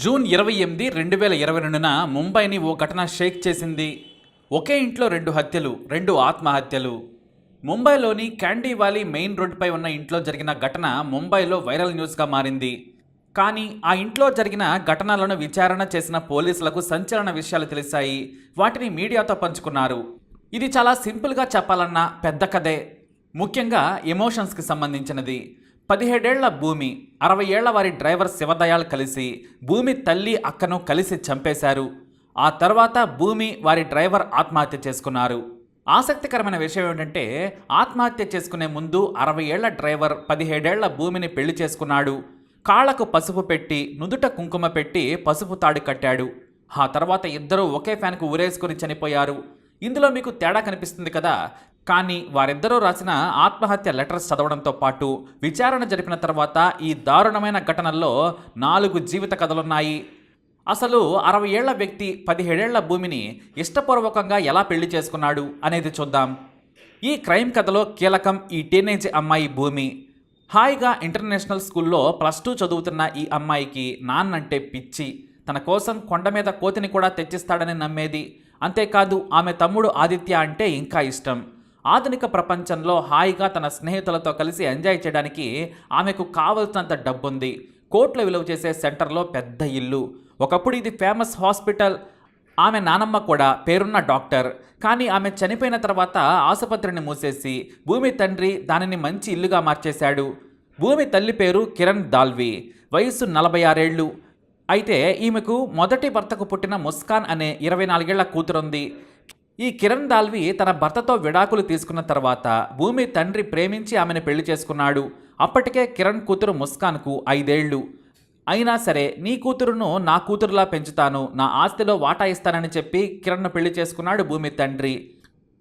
June ఇరవై ఎనిమిది రెండు వేల ఇరవై రెండున ముంబైని ఓ ఘటన షేక్ చేసింది. ఒకే ఇంట్లో రెండు హత్యలు రెండు ఆత్మహత్యలు. ముంబైలోని క్యాండీ వాలీ మెయిన్ రోడ్డుపై ఉన్న ఇంట్లో జరిగిన ఘటన ముంబైలో వైరల్ న్యూస్గా మారింది. కానీ ఆ ఇంట్లో జరిగిన ఘటనలను విచారణ చేసిన పోలీసులకు సంచలన విషయాలు తెలిసాయి వాటిని మీడియాతో పంచుకున్నారు. ఇది చాలా సింపుల్గా చెప్పాలన్న పెద్ద కథే. ముఖ్యంగా ఎమోషన్స్కి సంబంధించినది. పదిహేడేళ్ళ భూమి అరవై ఏళ్ళ వారి డ్రైవర్ శివదయాళ్ కలిసి భూమి తల్లి అక్కను కలిసి చంపేశారు. ఆ తర్వాత భూమి వారి డ్రైవర్ ఆత్మహత్య చేసుకున్నారు. ఆసక్తికరమైన విషయం ఏంటంటే ఆత్మహత్య చేసుకునే ముందు అరవై ఏళ్ళ డ్రైవర్ పదిహేడేళ్ళ భూమిని పెళ్ళి చేసుకున్నాడు. కాళ్ళకు పసుపు పెట్టి నుదుట కుంకుమ పెట్టి పసుపు తాడు కట్టాడు. ఆ తర్వాత ఇద్దరూ ఒకే ఫ్యాన్కు ఊరేసుకుని చనిపోయారు. ఇందులో మీకు తేడా కనిపిస్తుంది కదా కానీ వారిద్దరూ రాసిన ఆత్మహత్య లెటర్స్ చదవడంతో పాటు విచారణ జరిపిన తర్వాత ఈ దారుణమైన ఘటనల్లో నాలుగు జీవిత కథలున్నాయి. అసలు అరవై ఏళ్ళ వ్యక్తి పదిహేడేళ్ళ భూమిని ఇష్టపూర్వకంగా ఎలా పెళ్ళి చేసుకున్నాడు అనేది చూద్దాం. ఈ క్రైమ్ కథలో కీలకం ఈ టీనేజ్ అమ్మాయి భూమి. హాయిగా ఇంటర్నేషనల్ స్కూల్లో ప్లస్ టూ చదువుతున్న ఈ అమ్మాయికి నాన్నంటే పిచ్చి. తన కోసం కొండ మీద కోతిని కూడా తెచ్చిస్తాడని నమ్మేది. అంతేకాదు ఆమె తమ్ముడు ఆదిత్య అంటే ఇంకా ఇష్టం. ఆధునిక ప్రపంచంలో హాయిగా తన స్నేహితులతో కలిసి ఎంజాయ్ చేయడానికి ఆమెకు కావలసినంత డబ్బుంది. కోట్ల విలువ చేసే సెంటర్లో పెద్ద ఇల్లు. ఒకప్పుడు ఇది ఫేమస్ హాస్పిటల్. ఆమె నానమ్మ కూడా పేరున్న డాక్టర్. కానీ ఆమె చనిపోయిన తర్వాత ఆసుపత్రిని మూసేసి భూమి తండ్రి దానిని మంచి ఇల్లుగా మార్చేశాడు. భూమి తల్లి పేరు కిరణ్ దాల్వి. వయస్సు నలభై ఆరేళ్ళు. అయితే ఈమెకు మొదటి భర్తకు పుట్టిన ముస్కాన్ అనే ఇరవై నాలుగేళ్ళ కూతురుంది. ఈ కిరణ్ దాల్వి తన భర్తతో విడాకులు తీసుకున్న తర్వాత భూమి తండ్రి ప్రేమించి ఆమెను పెళ్ళి చేసుకున్నాడు. అప్పటికే కిరణ్ కూతురు ముస్కాన్కు ఐదేళ్ళు. అయినా సరే నీ కూతురును నా కూతురులా పెంచుతాను. నా ఆస్తిలో వాటా ఇస్తానని చెప్పి కిరణ్ను పెళ్ళి చేసుకున్నాడు భూమి తండ్రి.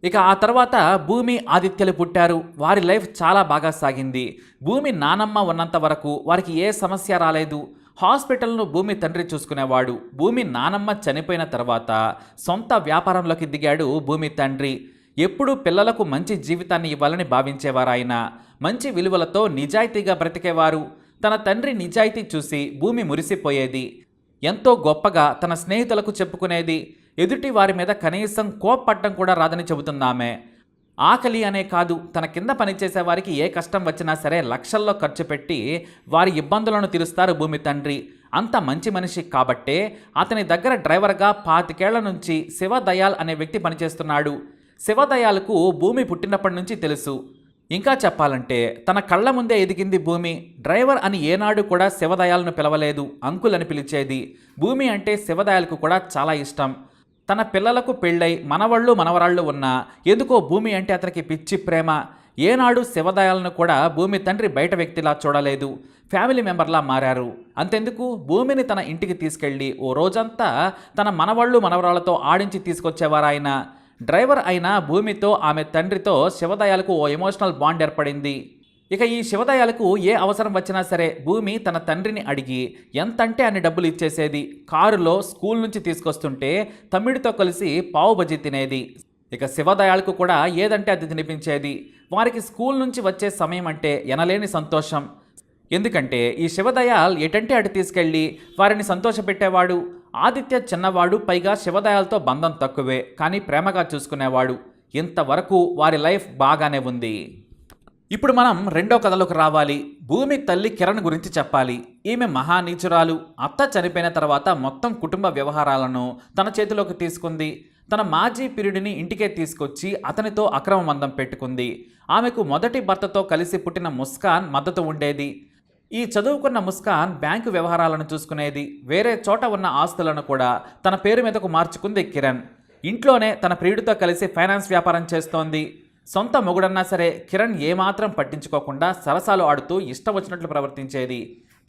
ఇక ఆ తర్వాత భూమి ఆదిత్యలు పుట్టారు. వారి లైఫ్ చాలా బాగా సాగింది. భూమి నానమ్మ ఉన్నంత వరకు వారికి ఏ సమస్య రాలేదు. హాస్పిటల్ను భూమి తండ్రి చూసుకునేవాడు. భూమి నానమ్మ చనిపోయిన తర్వాత సొంత వ్యాపారంలోకి దిగాడు భూమి తండ్రి. ఎప్పుడూ పిల్లలకు మంచి జీవితాన్ని ఇవ్వాలని భావించేవారాయన. మంచి విలువలతో నిజాయితీగా బ్రతికేవారు. తన తండ్రి నిజాయితీ చూసి భూమి మురిసిపోయేది. ఎంతో గొప్పగా తన స్నేహితులకు చెప్పుకునేది. ఎదుటి వారి మీద కనీసం కోప్పట్టం కూడా రాదని చెబుతుందామె ఆకలి అనే కాదు తన కింద పనిచేసే వారికి ఏ కష్టం వచ్చినా సరే లక్షల్లో ఖర్చు పెట్టి వారి ఇబ్బందులను తీరుస్తారు భూమి తండ్రి. అంత మంచి మనిషి కాబట్టే అతని దగ్గర డ్రైవర్గా పాతికేళ్ళ నుంచి శివదయాల్ అనే వ్యక్తి పనిచేస్తున్నాడు. శివదయాల్కు భూమి పుట్టినప్పటి నుంచి తెలుసు. ఇంకా చెప్పాలంటే తన కళ్ళ ముందే ఎదిగింది భూమి. డ్రైవర్ అని ఏనాడు కూడా శివదయాలను పిలవలేదు అంకుల్ అని పిలిచేది. భూమి అంటే శివదయాలకు కూడా చాలా ఇష్టం. తన పిల్లలకు పెళ్ళై మనవళ్ళు మనవరాళ్ళు ఉన్నా ఎందుకో భూమి అంటే అతనికి పిచ్చి ప్రేమ. ఏనాడు శివదయాలను కూడా భూమి తండ్రి బయట వ్యక్తిలా చూడలేదు. ఫ్యామిలీ మెంబర్లా మారారు. అంతెందుకు? భూమిని తన ఇంటికి తీసుకెళ్ళి ఓ రోజంతా తన మనవళ్ళు మనవరాళ్ళతో ఆడించి తీసుకొచ్చేవారు ఆయన డ్రైవర్ అయిన భూమితో ఆమె తండ్రితో శివదయాలకు ఓ ఎమోషనల్ బాండ్ ఏర్పడింది. ఇక ఈ శివదయాలకు ఏ అవసరం వచ్చినా సరే భూమి తన తండ్రిని అడిగి ఎంతంటే అన్ని డబ్బులు ఇచ్చేసేది? కారులో స్కూల్ నుంచి తీసుకొస్తుంటే తమ్మిడితో కలిసి పావు బజీ తినేది. ఇక శివదయాలకు కూడా ఏదంటే అది తినిపించేది. వారికి స్కూల్ నుంచి వచ్చే సమయం అంటే ఎనలేని సంతోషం. ఎందుకంటే ఈ శివదయాల్ ఎటంటే అటు తీసుకెళ్ళి వారిని సంతోషపెట్టేవాడు. ఆదిత్య చిన్నవాడు పైగా శివదయాలతో బంధం తక్కువే కానీ ప్రేమగా చూసుకునేవాడు. ఇంతవరకు వారి లైఫ్ బాగానే ఉంది. ఇప్పుడు మనం రెండో కథలోకి రావాలి. భూమి తల్లి కిరణ్ గురించి చెప్పాలి. ఈమె మహానీచురాలు. అత్త చనిపోయిన తర్వాత మొత్తం కుటుంబ వ్యవహారాలను తన చేతిలోకి తీసుకుంది. తన మాజీ పిరుడిని ఇంటికే తీసుకొచ్చి అతనితో అక్రమ మందం పెట్టుకుంది. ఆమెకు మొదటి భర్తతో కలిసి పుట్టిన ముస్కాన్ మద్దతు ఉండేది. ఈ చదువుకున్న ముస్కాన్ బ్యాంకు వ్యవహారాలను చూసుకునేది. వేరే చోట ఉన్న ఆస్తులను కూడా తన పేరు మీదకు మార్చుకుంది కిరణ్. ఇంట్లోనే తన ప్రియుడితో కలిసి ఫైనాన్స్ వ్యాపారం చేస్తోంది. సొంత మొగుడన్నా సరే కిరణ్ ఏమాత్రం పట్టించుకోకుండా సరసాలు ఆడుతూ ఇష్టం వచ్చినట్లు ప్రవర్తించేది.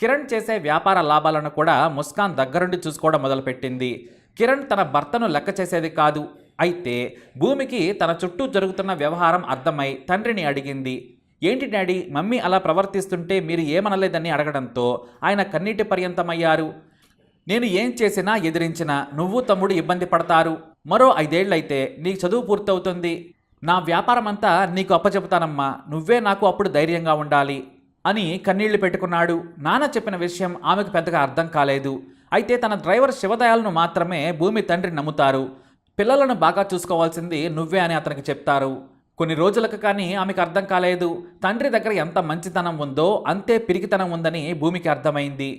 కిరణ్ చేసే వ్యాపార లాభాలను కూడా ముస్కాన్ దగ్గరుండి చూసుకోవడం మొదలుపెట్టింది. కిరణ్ తన భర్తను లెక్క చేసేది కాదు. అయితే భూమికి తన చుట్టూ జరుగుతున్న వ్యవహారం అర్థమై తండ్రిని అడిగింది. ఏంటి డాడీ మమ్మీ అలా ప్రవర్తిస్తుంటే మీరు ఏమనలేదని అడగడంతో ఆయన కన్నీటి పర్యంతమయ్యారు. నేను ఏం చేసినా ఎదిరించినా నువ్వు తమ్ముడు ఇబ్బంది పడతారు. మరో ఐదేళ్ళైతే నీ చదువు పూర్తవుతుంది. నా వ్యాపారం అంతా నీకు అప్పచెపుతానమ్మా నువ్వే నాకు అప్పుడు ధైర్యంగా ఉండాలి అని కన్నీళ్ళు పెట్టుకున్నాడు. నాన్న చెప్పిన విషయం ఆమెకు పెద్దగా అర్థం కాలేదు. అయితే తన డ్రైవర్ శివదయాలను మాత్రమే భూమి తండ్రి నమ్ముతారు. పిల్లలను బాగా చూసుకోవాల్సింది నువ్వే అని అతనికి చెప్తారు. కొన్ని రోజులకు కానీ ఆమెకు అర్థం కాలేదు. తండ్రి దగ్గర ఎంత మంచితనం ఉందో అంతే పిరికితనం ఉందని భూమికి అర్థమైంది.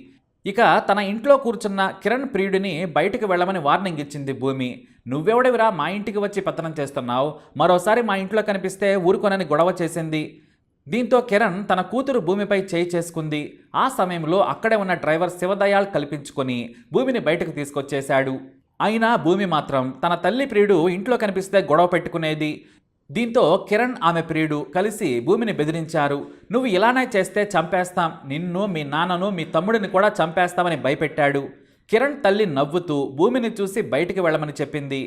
ఇక తన ఇంట్లో కూర్చున్న కిరణ్ ప్రియుడిని బయటికి వెళ్ళమని వార్నింగ్ ఇచ్చింది భూమి. నువ్వెవడవిరా మా ఇంటికి వచ్చి పతనం చేస్తున్నావు? మరోసారి మా ఇంట్లో కనిపిస్తే ఊరుకొనని గొడవ చేసింది. దీంతో కిరణ్ తన కూతురు భూమిపై చేయి చేసుకుంది. ఆ సమయంలో అక్కడే ఉన్న డ్రైవర్ శివదయాళ్ కల్పించుకొని భూమిని బయటకు తీసుకొచ్చేశాడు. అయినా భూమి మాత్రం తన తల్లి ప్రియుడు ఇంట్లో కనిపిస్తే గొడవ పెట్టుకునేది. దీంతో కిరణ్ ఆమె ప్రియుడు కలిసి భూమిని బెదిరించారు. నువ్వు ఇలానే చేస్తే చంపేస్తాం. నిన్ను మీ నాన్నను మీ తమ్ముడిని కూడా చంపేస్తామని భయపెట్టాడు. కిరణ్ తల్లి నవ్వుతూ భూమిని చూసి బయటికి వెళ్ళమని చెప్పింది.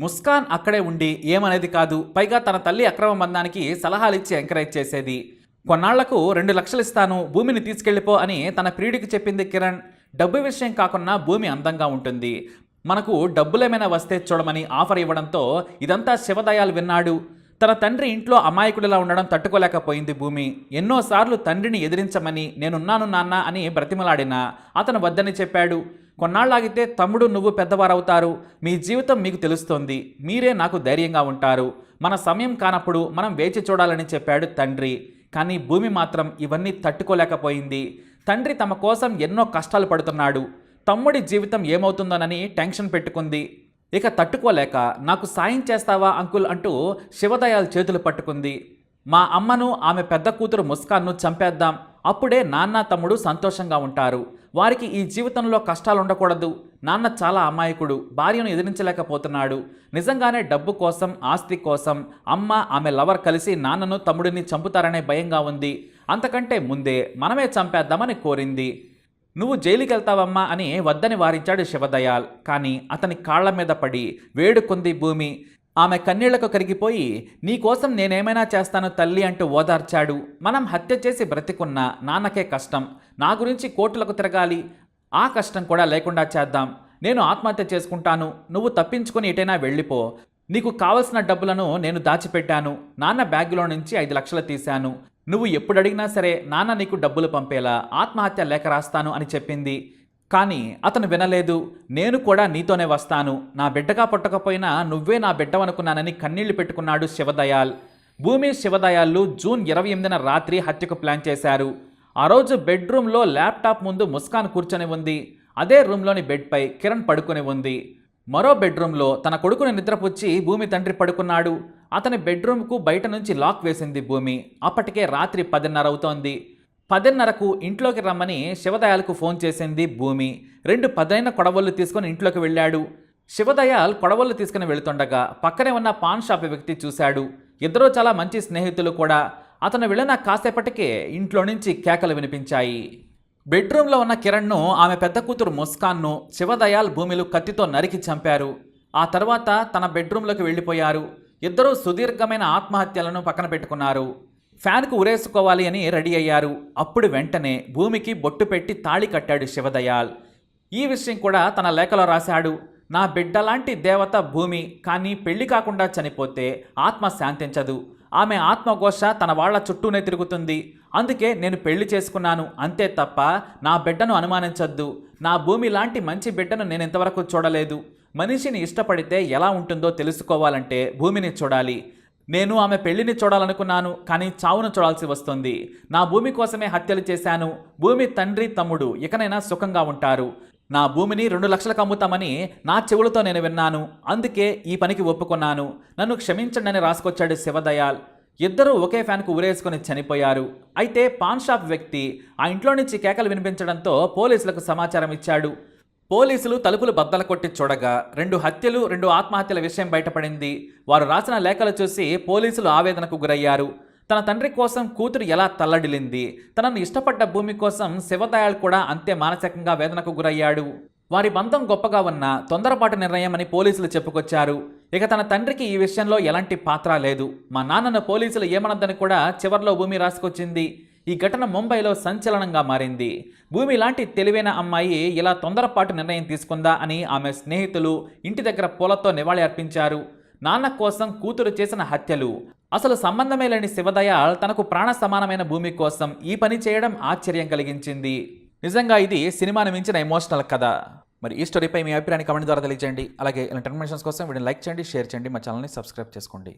ముస్కాన్ అక్కడే ఉండి ఏమనేది కాదు పైగా తన తల్లి అక్రమ బంధానికి సలహాలిచ్చి ఎంకరేజ్ చేసేది. కొన్నాళ్ళకు రెండు లక్షలు ఇస్తాను భూమిని తీసుకెళ్ళిపో అని తన ప్రియుడికి చెప్పింది కిరణ్. డబ్బు విషయం కాకుండా భూమి అందంగా ఉంటుంది. మనకు డబ్బులేమైనా వస్తే చూడమని ఆఫర్ ఇవ్వడంతో ఇదంతా శివదయాలు విన్నాడు. తన తండ్రి ఇంట్లో అమాయకుడిలా ఉండడం తట్టుకోలేకపోయింది భూమి. ఎన్నోసార్లు తండ్రిని ఎదిరించమని నేనున్నాను నాన్న అని బ్రతిమలాడినా. అతను వద్దని చెప్పాడు. కొన్నాళ్ళాగితే తమ్ముడు నువ్వు పెద్దవారవుతారు. మీ జీవితం మీకు తెలుస్తోంది. మీరే నాకు ధైర్యంగా ఉంటారు. మన సమయం కానప్పుడు మనం వేచి చూడాలని చెప్పాడు తండ్రి. కానీ భూమి మాత్రం ఇవన్నీ తట్టుకోలేకపోయింది. తండ్రి తమ కోసం ఎన్నో కష్టాలు పడుతున్నాడు. తమ్ముడి జీవితం ఏమవుతుందోనని టెన్షన్ పెట్టుకుంది. ఇక తట్టుకోలేక నాకు సాయం చేస్తావా అంకుల్? అంటూ శివదయాల్ చేతులు పట్టుకుంది. మా అమ్మను ఆమె పెద్ద కూతురు ముస్కాన్ను చంపేద్దాం. అప్పుడే నాన్న తమ్ముడు సంతోషంగా ఉంటారు. వారికి ఈ జీవితంలో కష్టాలు ఉండకూడదు. నాన్న చాలా అమాయకుడు. భార్యను ఎదిరించలేకపోతున్నాడు. నిజంగానే డబ్బు కోసం ఆస్తి కోసం అమ్మ ఆమె లవర్ కలిసి నాన్నను తమ్ముడిని చంపుతారనే భయంగా ఉంది. అంతకంటే ముందే మనమే చంపేద్దామని కోరింది. నువ్వు జైలుకి వెళ్తావమ్మా అని వద్దని వారించాడు శివదయాల్. కానీ అతని కాళ్ళ మీద పడి వేడుకుంది భూమి. ఆమె కన్నీళ్ళకు కరిగిపోయి నీకోసం నేనేమైనా చేస్తాను తల్లి అంటూ ఓదార్చాడు. మనం హత్య చేసి బ్రతికున్న నాన్నకే కష్టం. నా గురించి కోర్టులకు తిరగాలి. ఆ కష్టం కూడా లేకుండా చేద్దాం. నేను ఆత్మహత్య చేసుకుంటాను. నువ్వు తప్పించుకుని ఎటైనా వెళ్ళిపో. నీకు కావలసిన డబ్బులను నేను దాచిపెట్టాను. నాన్న బ్యాగులో నుంచి ఐదు లక్షలు తీశాను. నువ్వు ఎప్పుడు అడిగినా సరే నాన్న నీకు డబ్బులు పంపేలా ఆత్మహత్య లేఖ రాస్తాను అని చెప్పింది. కానీ అతను వినలేదు నేను కూడా నీతోనే వస్తాను. నా బిడ్డగా పుట్టకపోయినా నువ్వే నా బిడ్డవనుకున్నానని కన్నీళ్ళు పెట్టుకున్నాడు శివదయాల్. భూమి శివదయాళ్ళు జూన్ ఇరవై ఎనిమిదిన రాత్రి హత్యకు ప్లాన్ చేశారు. ఆ రోజు బెడ్రూమ్లో ల్యాప్టాప్ ముందు ముస్కాన్ కూర్చొని ఉంది. అదే రూమ్లోని బెడ్పై కిరణ్ పడుకొని ఉంది. మరో బెడ్రూమ్లో తన కొడుకుని నిద్రపుచ్చి భూమి తండ్రి పడుకున్నాడు. అతని బెడ్రూమ్కు బయట నుంచి లాక్ వేసింది భూమి. అప్పటికే రాత్రి పదిన్నర అవుతోంది. పదిన్నరకు ఇంట్లోకి రమ్మని శివదయాల్కు ఫోన్ చేసింది భూమి. రెండు పదైన కొడవళ్ళు తీసుకొని ఇంట్లోకి వెళ్ళాడు. శివదయాల్ కొడవళ్ళు తీసుకుని వెళుతుండగా పక్కనే ఉన్న పాన్ షాప్ వ్యక్తి చూశాడు. ఇద్దరూ చాలా మంచి స్నేహితులు కూడా. అతను వెళ్ళిన కాసేపటికే ఇంట్లో నుంచి కేకలు వినిపించాయి. బెడ్రూమ్లో ఉన్న కిరణ్ను ఆమె పెద్ద కూతురు ముస్కాన్ను శివదయాల్ భూమిలు కత్తితో నరికి చంపారు. ఆ తర్వాత తన బెడ్రూమ్లోకి వెళ్ళిపోయారు. ఇద్దరూ సుదీర్ఘమైన ఆత్మహత్యలను పక్కన పెట్టుకున్నారు. ఫ్యాన్కు ఉరేసుకోవాలి అని రెడీ అయ్యారు. అప్పుడు వెంటనే భూమికి బొట్టు పెట్టి తాళి కట్టాడు శివదయాల్. ఈ విషయం కూడా తన లేఖలో రాశాడు. నా బిడ్డలాంటి దేవత భూమి కానీ పెళ్ళి కాకుండా చనిపోతే ఆత్మ శాంతించదు. ఆమె ఆత్మఘోష తన వాళ్ళ చుట్టూనే తిరుగుతుంది. అందుకే నేను పెళ్ళి చేసుకున్నాను. అంతే తప్ప నా బిడ్డను అనుమానించొద్దు. నా భూమి లాంటి మంచి బిడ్డను నేను ఇంతవరకు చూడలేదు. మనిషిని ఇష్టపడితే ఎలా ఉంటుందో తెలుసుకోవాలంటే భూమిని చూడాలి. నేను ఆమె పెళ్ళిని చూడాలనుకున్నాను కానీ చావును చూడాల్సి వస్తుంది. నా భూమి కోసమే హత్యలు చేశాను. భూమి తండ్రి తమ్ముడు ఇకనైనా సుఖంగా ఉంటారు. నా భూమిని రెండు లక్షలకు అమ్ముతామని నా చెవులతో నేను విన్నాను. అందుకే ఈ పనికి ఒప్పుకున్నాను. నన్ను క్షమించండి అని రాసుకొచ్చాడు శివదయాల్. ఇద్దరూ ఒకే ఫ్యాన్కు ఉరేసుకొని చనిపోయారు. అయితే పాన్ షాప్ వ్యక్తి ఆ ఇంట్లో నుంచి కేకలు వినిపించడంతో పోలీసులకు సమాచారం ఇచ్చాడు పోలీసులు తలుపులు బద్దలు కొట్టి చూడగా రెండు హత్యలు రెండు ఆత్మహత్యల విషయం బయటపడింది. వారు రాసిన లేఖలు చూసి పోలీసులు ఆవేదనకు గురయ్యారు. తన తండ్రి కోసం కూతురు ఎలా తల్లడిలింది? తనను ఇష్టపడ్డ భూమి కోసం శివదయాళ్ కూడా అంతే మానసికంగా వేదనకు గురయ్యాడు. వారి బంధం గొప్పగా ఉన్న తొందరపాటు నిర్ణయం అని పోలీసులు చెప్పుకొచ్చారు. ఇక తన తండ్రికి ఈ విషయంలో ఎలాంటి పాత్ర లేదు. మా నాన్నను పోలీసులు ఏమనద్దని కూడా చివర్లో భూమి రాసుకొచ్చింది. ఈ ఘటన ముంబైలో సంచలనంగా మారింది. భూమి లాంటి తెలివైన అమ్మాయి ఇలా తొందరపాటు నిర్ణయం తీసుకుందా అని ఆమె స్నేహితులు ఇంటి దగ్గర పూలతో నివాళి అర్పించారు. నాన్న కోసం కూతురు చేసిన హత్యలు. అసలు సంబంధమే లేని శివదయాళ్ తనకు ప్రాణ సమానమైన భూమి కోసం ఈ పని చేయడం ఆశ్చర్యం కలిగించింది. నిజంగా ఇది సినిమాను మించిన ఎమోషనల్ కథ. మరి ఈ స్టోరీపై మీ అభిప్రాయాన్ని కమెంట్ ద్వారా తెలియజేయండి అలాగే ఇలాంటి ఇన్ఫర్మేషన్స్ కోసం వీడిని లైక్ చేయండి షేర్ చేయండి. మా ఛానల్ని సబ్స్క్రైబ్ చేసుకోండి.